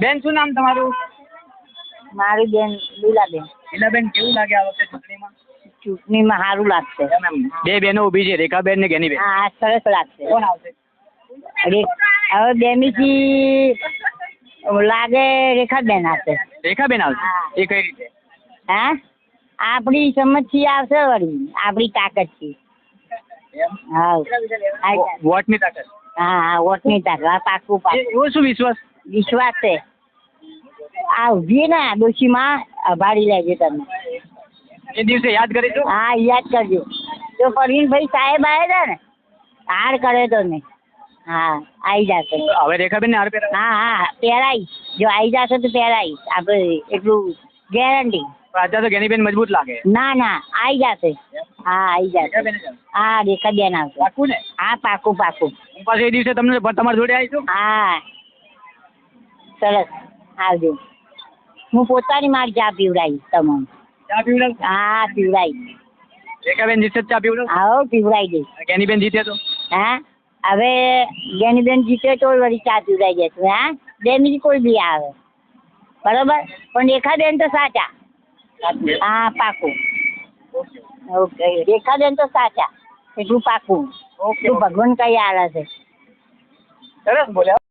બેન શું નામ તમારું? મારી બેન લીલાબેન. લીલાબેન કેવું લાગે આ વખતે ચૂંટણીમાં? ચૂંટણીમાં સારું લાગશે. બે બહેનો ઊભી છે રેખાબેન ને ગેનીબેન. હા સરસ લાગશે. કોણ આવશે? હવે બેમીથી લાગે રેખાબેન આવશે. રેખાબેન આવશે? એ કઈ રીતે? હા? આપણી સમજથી આવશે વળી. આપણી તાકાતથી? હા. વોટની તાકાત? હા હા વોટની તાકાત. પાકું પાકું એવો શું વિશ્વાસ? વિશ્વાસ. છે આ ઊભી ને ડોશીમાં ભાડી લેજે તમે. એ દિવસે યાદ કરીશું? હા યાદ કરજો. જો પરવીનભાઈ સાહેબ આવ્યા હતા ને હાર કર્યો તો ને હા આવી જશે. હવે રેખાબેન ને હાર પહેરા હા હા પહેરાઈ. જો આવી જશે તો પહેરાઈ. આપણે એટલું ગેરંટી અત્યારે તો ગેનીબેન મજબૂત લાગે. ના ના આવી જશે. હા આવી જશે. હા રેખાબેન આવશે. પાકું ને? હા પાકું પાકું. હું પાછું એ દિવસે તમને તમારી જોડે આવીશું? હા. સરસ. આવજો. હું પોતાની મારી ચા પીવડાવીશ તમને. ચા પીવડાવ? હા પીવડાવીશ. રેખાબેન જીતશે ચા પીવડાવ? આવો પીવડાવી દઈશ. ગેનીબેન જીતે તો? હા? હવે જ્ઞાનીબેન જીતે તો વળી ચા પીવડાવી દેશું હા? બે મિનિટ કોઈ બી આવે. બરોબર? પણ રેખાબેન તો સાચા. હા પાકું. ઓકે રેખાબેન તો સાચા. એટલું પાકું. ઓકે. ભગવાન કઈ આલે છે? સરસ બોલ્યા.